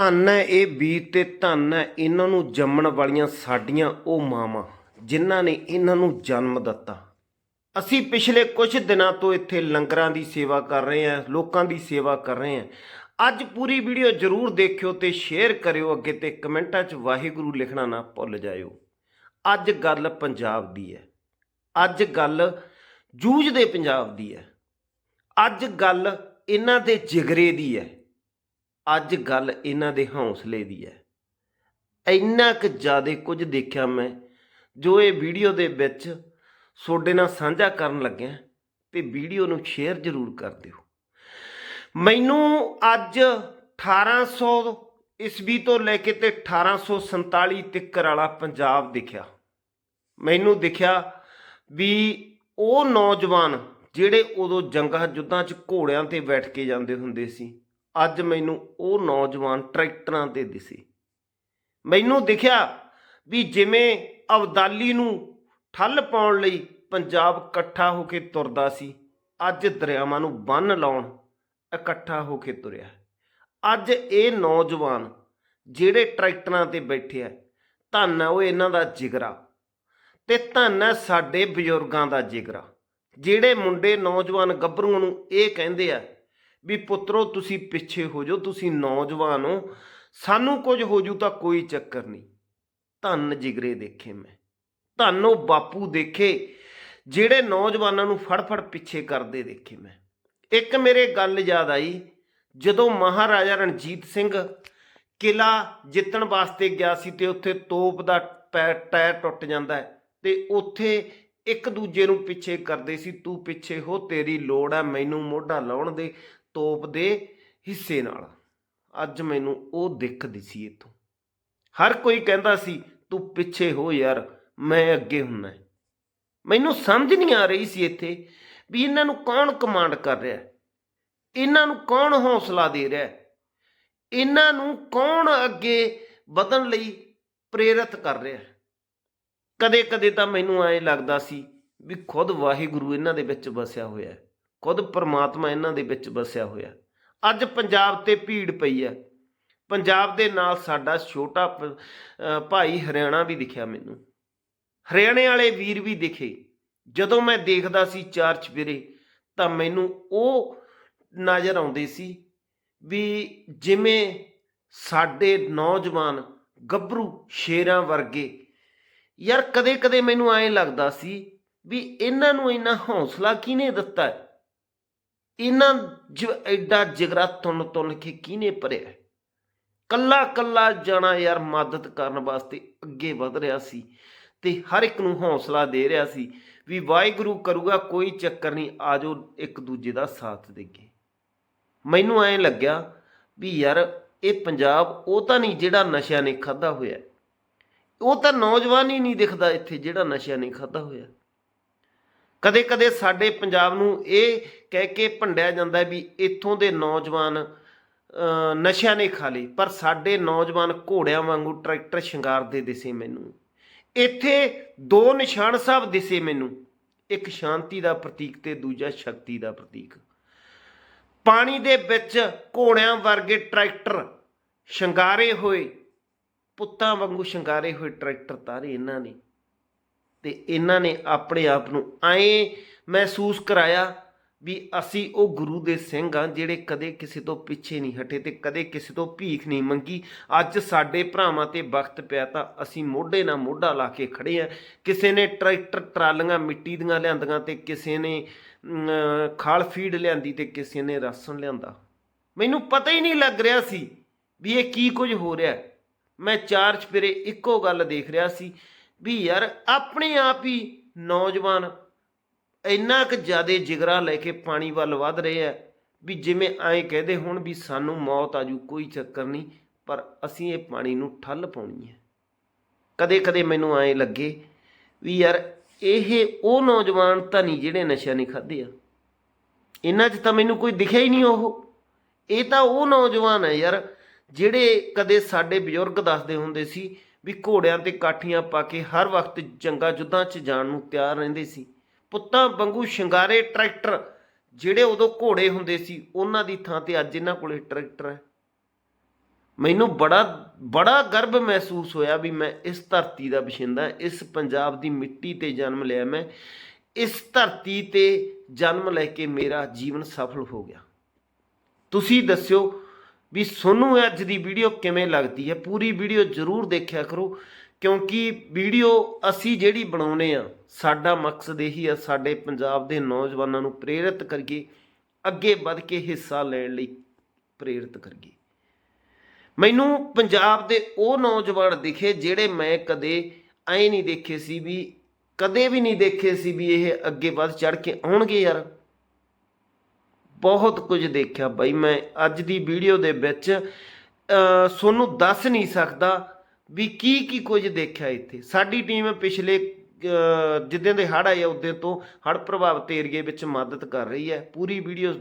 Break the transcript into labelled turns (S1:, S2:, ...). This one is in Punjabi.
S1: ਧੰਨ ਹੈ ਇਹ ਵੀਰ ਤੇ ਧੰਨ ਹੈ, ਇਹਨਾਂ ਨੂੰ ਜੰਮਣ ਵਾਲੀਆਂ ਸਾਡੀਆਂ ਉਹ ਮਾਵਾਂ, ਜਿਨ੍ਹਾਂ ਨੇ ਇਹਨਾਂ ਨੂੰ ਜਨਮ ਦਿੱਤਾ। ਅਸੀਂ ਪਿਛਲੇ ਕੁਝ ਦਿਨਾਂ ਤੋਂ ਇੱਥੇ ਲੰਗਰਾਂ ਦੀ ਸੇਵਾ ਕਰ ਰਹੇ ਹਾਂ, ਲੋਕਾਂ ਦੀ ਸੇਵਾ ਕਰ ਰਹੇ ਹਾਂ। ਅੱਜ ਪੂਰੀ ਵੀਡੀਓ ਜਰੂਰ ਦੇਖਿਓ ਤੇ ਸ਼ੇਅਰ ਕਰਿਓ ਅੱਗੇ ਤੇ ਕਮੈਂਟਾਂ 'ਚ ਵਾਹਿਗੁਰੂ ਲਿਖਣਾ ਨਾ ਭੁੱਲ ਜਾਇਓ। ਅੱਜ ਗੱਲ ਪੰਜਾਬ ਦੀ ਹੈ। ਅੱਜ ਗੱਲ ਜੂਝਦੇ ਪੰਜਾਬ ਦੀ ਹੈ। ਅੱਜ ਗੱਲ ਇਹਨਾਂ ਦੇ ਜਿਗਰੇ ਦੀ ਹੈ। ਅੱਜ ਗੱਲ ਇਹਨਾਂ ਦੇ ਹੌਸਲੇ ਦੀ ਹੈ। ਇੰਨਾ ਕੁ ਜ਼ਿਆਦਾ ਕੁਝ ਦੇਖਿਆ ਮੈਂ, ਜੋ ਇਹ ਵੀਡੀਓ ਦੇ ਵਿੱਚ ਤੁਹਾਡੇ ਨਾਲ ਸਾਂਝਾ ਕਰਨ ਲੱਗਿਆ ਤੇ ਵੀਡੀਓ ਨੂੰ ਸ਼ੇਅਰ ਜ਼ਰੂਰ ਕਰ ਦਿਓ। ਮੈਨੂੰ ਅੱਜ 1800 ਈਸਵੀ ਤੋਂ ਲੈ ਕੇ ਤੇ 1847 ਤੱਕ ਵਾਲਾ ਪੰਜਾਬ ਦਿਖਿਆ। ਮੈਨੂੰ ਦਿਖਿਆ ਵੀ ਉਹ ਨੌਜਵਾਨ ਜਿਹੜੇ ਉਦੋਂ ਜੰਗਾਂ ਯੁੱਧਾਂ 'ਚ ਘੋੜਿਆਂ ਤੇ ਬੈਠ ਕੇ ਜਾਂਦੇ ਹੁੰਦੇ ਸੀ ਅੱਜ ਮੈਨੂੰ ਉਹ ਨੌਜਵਾਨ ਟਰੈਕਟਰਾਂ ਤੇ ਦਿਸੇ। ਮੈਨੂੰ ਦਿਖਿਆ ਵੀ ਜਿਵੇਂ ਅਬਦਾਲੀ ਨੂੰ ਠੱਲ ਪਾਉਣ ਲਈ ਪੰਜਾਬ ਇਕੱਠਾ ਹੋ ਕੇ ਤੁਰਦਾ ਸੀ, ਅੱਜ ਦਰਿਆਵਾਂ ਨੂੰ ਬੰਨ ਲਾਉਣ ਇਕੱਠਾ ਹੋ ਕੇ ਤੁਰਿਆ। ਅੱਜ ਇਹ ਨੌਜਵਾਨ ਜਿਹੜੇ ਟਰੈਕਟਰਾਂ ਤੇ ਬੈਠੇ ਆ, ਧੰਨ ਹੈ ਉਹ ਇਹਨਾਂ ਦਾ ਜਿਗਰਾ ਤੇ ਧੰਨ ਹੈ ਸਾਡੇ ਬਜ਼ੁਰਗਾਂ ਦਾ ਜਿਗਰਾ, ਜਿਹੜੇ ਮੁੰਡੇ ਨੌਜਵਾਨ ਗੱਭਰੂਆਂ ਨੂੰ ਇਹ ਕਹਿੰਦੇ ਆ ਵੀ ਪੁੱਤਰੋ, ਤੁਸੀਂ ਪਿੱਛੇ ਹੋ ਜਾਓ, ਤੁਸੀਂ ਨੌਜਵਾਨ ਹੋ, ਸਾਨੂੰ ਕੁਝ ਹੋ ਜੂ ਤਾਂ ਕੋਈ ਚੱਕਰ ਨਹੀਂ। ਧੰਨ ਜਿਗਰੇ ਦੇਖੇ ਮੈਂ। ਧੰਨ ਉਹ ਬਾਪੂ ਦੇਖੇ, ਜਿਹੜੇ ਨੌਜਵਾਨਾਂ ਨੂੰ ਫੜ ਫੜ ਪਿੱਛੇ ਕਰਦੇ ਦੇਖੇ ਮੈਂ। ਇੱਕ ਮੇਰੇ ਗੱਲ ਯਾਦ ਆਈ, ਜਦੋਂ ਮਹਾਰਾਜਾ ਰਣਜੀਤ ਸਿੰਘ ਕਿਲਾ ਜਿੱਤਣ ਵਾਸਤੇ ਗਿਆ ਸੀ ਤੇ ਉੱਥੇ ਤੋਪ ਦਾ ਪੈ- ਟਾਇਰ ਟੁੱਟ ਜਾਂਦਾ ਹੈ ਤੇ ਉੱਥੇ ਇੱਕ ਦੂਜੇ ਨੂੰ ਪਿੱਛੇ ਕਰਦੇ ਸੀ, ਤੂੰ ਪਿੱਛੇ ਹੋ, ਤੇਰੀ ਲੋੜ ਹੈ, ਮੈਨੂੰ ਮੋਢਾ ਲਾਉਣ ਦੇ ਤੋਪ ਦੇ ਹਿੱਸੇ ਨਾਲ। ਅੱਜ ਮੈਨੂੰ ਉਹ ਦਿਖਦੀ ਸੀ ਇੱਥੋਂ। ਹਰ ਕੋਈ ਕਹਿੰਦਾ ਸੀ, ਤੂੰ ਪਿੱਛੇ ਹੋ ਯਾਰ, ਮੈਂ ਅੱਗੇ ਹੁੰਨਾ ਮੈਨੂੰ ਸਮਝ ਨਹੀਂ ਆ ਰਹੀ ਸੀ ਇੱਥੇ ਵੀ ਇਹਨਾਂ ਨੂੰ ਕੌਣ ਕਮਾਂਡ ਕਰ ਰਿਹਾ ਇਹਨਾਂ ਨੂੰ ਕੌਣ ਹੌਸਲਾ ਦੇ ਰਿਹਾ ਇਹਨਾਂ ਨੂੰ ਕੌਣ ਅੱਗੇ ਵਧਣ ਲਈ ਪ੍ਰੇਰਿਤ ਕਰ ਰਿਹਾ ਕਦੇ ਕਦੇ ਤਾਂ ਮੈਨੂੰ ਐਂ ਲੱਗਦਾ ਸੀ ਵੀ ਖੁਦ ਵਾਹਿਗੁਰੂ ਇਹਨਾਂ ਦੇ ਵਿੱਚ ਵਸਿਆ ਹੋਇਆ ਹੈ। ਖੁਦ ਪਰਮਾਤਮਾ ਇਹਨਾਂ ਦੇ ਵਿੱਚ ਵਸਿਆ ਹੋਇਆ। ਅੱਜ ਪੰਜਾਬ ਤੇ ਭੀੜ ਪਈ ਹੈ ਪੰਜਾਬ ਦੇ ਨਾਲ ਸਾਡਾ ਛੋਟਾ ਭਾਈ ਹਰਿਆਣਾ ਵੀ ਦਿਖਿਆ ਮੈਨੂੰ। ਹਰਿਆਣੇ ਵਾਲੇ ਵੀਰ ਵੀ ਦਿਖੇ। ਜਦੋਂ ਮੈਂ ਦੇਖਦਾ ਸੀ ਚਾਰ ਚਫੇਰੇ, ਤਾਂ ਮੈਨੂੰ ਉਹ ਨਜ਼ਰ ਆਉਂਦੇ ਸੀ ਵੀ ਜਿਵੇਂ ਸਾਡੇ ਨੌਜਵਾਨ ਗੱਭਰੂ ਸ਼ੇਰਾਂ ਵਰਗੇ। ਯਾਰ ਕਦੇ-ਕਦੇ ਮੈਨੂੰ ਐਂ ਲੱਗਦਾ ਸੀ ਵੀ ਇਹਨਾਂ ਨੂੰ ਇੰਨਾ ਹੌਸਲਾ ਕਿਹਨੇ ਦਿੱਤਾ? ਹੈ? ਇਹਨਾਂ ਜ ਐਡਾ ਜਿਗਰਾ ਤੁੰਨ ਤੁੰਨ ਕੇ ਕਿਹਨੇ ਭਰਿਆ ਕੱਲਾ ਕੱਲਾ ਜਾਣਾ ਯਾਰ ਮਦਦ ਕਰਨ ਵਾਸਤੇ ਅੱਗੇ ਵਧ ਰਿਹਾ ਸੀ ਤੇ ਹਰ ਇੱਕ ਨੂੰ ਹੌਸਲਾ ਦੇ ਰਿਹਾ ਸੀ ਵੀ ਵਾਹਿਗੁਰੂ ਕਰੂਗਾ, ਕੋਈ ਚੱਕਰ ਨਹੀਂ ਆਜੋ ਇੱਕ ਦੂਜੇ ਦਾ ਸਾਥ ਦੇਈਏ। ਮੈਨੂੰ ਐਂ ਲੱਗਿਆ ਵੀ ਯਾਰ ਇਹ ਪੰਜਾਬ ਉਹ ਤਾਂ ਨਹੀਂ ਜਿਹੜਾ ਨਸ਼ਿਆਂ ਨੇ ਖਾਦਾ ਹੋਇਆ। ਉਹ ਤਾਂ ਨੌਜਵਾਨ ਹੀ ਨਹੀਂ ਦਿਖਦਾ ਇੱਥੇ ਜਿਹੜਾ ਨਸ਼ਿਆਂ ਨੇ ਖਾਦਾ ਹੋਇਆ। ਕਦੇ ਕਦੇ ਸਾਡੇ ਪੰਜਾਬ ਨੂੰ ਇਹ ਕਹਿ ਕੇ ਭੰਡਿਆ ਜਾਂਦਾ ਵੀ ਇੱਥੋਂ ਦੇ ਨੌਜਵਾਨ ਨਸ਼ਿਆਂ ਨੇ ਖਾ ਲਈ, ਪਰ ਸਾਡੇ ਨੌਜਵਾਨ ਘੋੜਿਆਂ ਵਾਂਗੂ ਟਰੈਕਟਰ ਸ਼ਿੰਗਾਰਦੇ ਦਿਸੇ ਮੈਨੂੰ। ਇੱਥੇ ਦੋ ਨਿਸ਼ਾਨ ਸਾਹਿਬ ਦਿਸੇ ਮੈਨੂੰ, ਇੱਕ ਸ਼ਾਂਤੀ ਦਾ ਪ੍ਰਤੀਕ ਤੇ ਦੂਜਾ ਸ਼ਕਤੀ ਦਾ ਪ੍ਰਤੀਕ। ਪਾਣੀ ਦੇ ਵਿੱਚ ਘੋੜਿਆਂ ਵਰਗੇ ਟਰੈਕਟਰ ਸ਼ਿੰਗਾਰੇ ਹੋਏ, ਪੁੱਤਾਂ ਵਾਂਗੂ ਸ਼ਿੰਗਾਰੇ ਹੋਏ ਟਰੈਕਟਰ ਤਾਰੇ ਇਹਨਾਂ ਨੇ। ਤੇ ਇਹਨਾਂ ਨੇ ਆਪਣੇ ਆਪ ਨੂੰ ਐਂ ਮਹਿਸੂਸ ਕਰਾਇਆ ਵੀ ਅਸੀਂ ਉਹ ਗੁਰੂ ਦੇ ਸਿੰਘ ਆ ਜਿਹੜੇ ਕਦੇ ਕਿਸੇ ਤੋਂ ਪਿੱਛੇ ਨਹੀਂ ਹਟੇ ਤੇ ਕਦੇ ਕਿਸੇ ਤੋਂ ਭੀਖ ਨਹੀਂ ਮੰਗੀ। ਅੱਜ ਸਾਡੇ ਭਰਾਵਾਂ ਤੇ ਵਕਤ ਪਿਆ ਤਾਂ ਅਸੀਂ ਮੋਢੇ ਨਾਲ ਮੋਢਾ ਲਾ ਕੇ ਖੜੇ ਆ ਕਿਸੇ ਨੇ ਟਰੈਕਟਰ ਟਰਾਲੀਆਂ ਮਿੱਟੀ ਦੀਆਂ ਲਿਆਂਦੀਆਂ ਤੇ ਕਿਸੇ ਨੇ ਖਾਲ ਫੀਡ ਲਿਆਂਦੀ ਤੇ ਕਿਸੇ ਨੇ ਰਾਸ਼ਨ ਲਿਆਂਦਾ। ਮੈਨੂੰ ਪਤਾ ਹੀ ਨਹੀਂ ਲੱਗ ਰਿਹਾ ਸੀ ਵੀ ਇਹ ਕੀ ਕੁਝ ਹੋ ਰਿਹਾ। ਮੈਂ ਚਾਰ ਚਪੇਰੇ ਇੱਕੋ ਗੱਲ ਦੇਖ ਰਿਹਾ ਸੀ ਵੀ ਯਾਰ ਆਪਣੇ ਆਪ ਹੀ ਨੌਜਵਾਨ ਇੰਨਾ ਕੁ ਜ਼ਿਆਦਾ ਜਿਗਰਾ ਲੈ ਕੇ ਪਾਣੀ ਵੱਲ ਵੱਧ ਰਹੇ ਆ ਵੀ ਜਿਵੇਂ ਐਂ ਕਹਦੇ ਹੁਣ ਵੀ ਸਾਨੂੰ ਮੌਤ ਆਜੂ ਕੋਈ ਚੱਕਰ ਨਹੀਂ, ਪਰ ਅਸੀਂ ਇਹ ਪਾਣੀ ਨੂੰ ਠੱਲ ਪਾਉਣੀ ਹੈ ਕਦੇ ਕਦੇ ਮੈਨੂੰ ਐਂ ਲੱਗੇ ਵੀ ਯਾਰ ਇਹ ਉਹ ਨੌਜਵਾਨ ਤਾਂ ਨਹੀਂ ਜਿਹੜੇ ਨਸ਼ਾ ਨਹੀਂ ਖਾਦੇ ਆ। ਇਹਨਾਂ 'ਚ ਤਾਂ ਮੈਨੂੰ ਕੋਈ ਦਿਖਿਆ ਹੀ ਨਹੀਂ ਉਹ। ਇਹ ਤਾਂ ਉਹ ਨੌਜਵਾਨ ਹੈ ਯਾਰ ਜਿਹੜੇ ਕਦੇ ਸਾਡੇ ਬਜ਼ੁਰਗ ਦੱਸਦੇ ਹੁੰਦੇ ਸੀ ਵੀ ਘੋੜਿਆਂ ਤੇ ਕਾਠੀਆਂ ਪਾ ਕੇ ਹਰ ਵਕਤ ਜੰਗਾਂ ਜੁੱਧਾਂ 'ਚ ਜਾਣ ਨੂੰ ਤਿਆਰ ਰਹਿੰਦੇ ਸੀ। ਪੁੱਤਾਂ ਵਾਂਗੂ ਸ਼ਿੰਗਾਰੇ ਟਰੈਕਟਰ ਜਿਹੜੇ ਉਦੋਂ ਘੋੜੇ ਹੁੰਦੇ ਸੀ, ਉਹਨਾਂ ਦੀ ਥਾਂ ਤੇ ਅੱਜ ਇਹਨਾਂ ਕੋਲੇ ਟਰੈਕਟਰ ਹੈ। ਮੈਨੂੰ ਬੜਾ ਬੜਾ ਗਰਵ ਮਹਿਸੂਸ ਹੋਇਆ ਵੀ ਮੈਂ ਇਸ ਧਰਤੀ ਦਾ ਵਸਿੰਦਾ ਇਸ ਪੰਜਾਬ ਦੀ ਮਿੱਟੀ ਤੇ ਜਨਮ ਲਿਆ ਮੈਂ, ਇਸ ਧਰਤੀ ਤੇ ਜਨਮ ਲੈ ਕੇ ਮੇਰਾ ਜੀਵਨ ਸਫਲ ਹੋ ਗਿਆ। ਤੁਸੀਂ ਦੱਸਿਓ ਵੀ ਤੁਹਾਨੂੰ ਅੱਜ ਦੀ ਵੀਡੀਓ ਕਿਵੇਂ ਲੱਗਦੀ ਹੈ, ਪੂਰੀ ਵੀਡੀਓ ਜ਼ਰੂਰ ਦੇਖਿਆ ਕਰੋ, ਕਿਉਂਕਿ ਵੀਡੀਓ ਅਸੀਂ ਜਿਹੜੀ ਬਣਾਉਨੇ ਆ, ਸਾਡਾ ਮਕਸਦ ਇਹੀ ਆ, ਸਾਡੇ ਪੰਜਾਬ ਦੇ ਨੌਜਵਾਨਾਂ ਨੂੰ ਪ੍ਰੇਰਿਤ ਕਰੀਏ, ਅੱਗੇ ਵੱਧ ਕੇ ਹਿੱਸਾ ਲੈਣ ਲਈ ਪ੍ਰੇਰਿਤ ਕਰੀਏ। ਮੈਨੂੰ ਪੰਜਾਬ ਦੇ ਉਹ ਨੌਜਵਾਨ ਦਿਖੇ ਜਿਹੜੇ ਮੈਂ ਕਦੇ ਐ ਨਹੀਂ ਦੇਖੇ ਸੀ ਵੀ, ਕਦੇ ਵੀ ਨਹੀਂ ਦੇਖੇ ਸੀ ਵੀ ਇਹ ਅੱਗੇ ਵੱਧ ਚੜ ਕੇ ਆਉਣਗੇ ਯਾਰ। ਬਹੁਤ ਕੁਝ ਦੇਖਿਆ ਬਾਈ ਮੈਂ ਅੱਜ ਦੀ ਵੀਡੀਓ ਦੇ ਵਿੱਚ। ਅ ਤੁਹਾਨੂੰ ਦੱਸ ਨਹੀਂ ਸਕਦਾ ਵੀ ਕੀ ਕੀ ਕੁਝ ਦੇਖਿਆ ਇੱਥੇ। ਸਾਡੀ ਟੀਮ ਪਿਛਲੇ ਜਿੱਦਾਂ ਦੇ ਹੜ੍ਹ ਆਏ ਆ ਉਦੋਂ ਤੋਂ ਹੜ੍ਹ ਪ੍ਰਭਾਵਿਤ ਏਰੀਏ ਵਿੱਚ ਮਦਦ ਕਰ ਰਹੀ ਹੈ। ਪੂਰੀ ਵੀਡੀਓ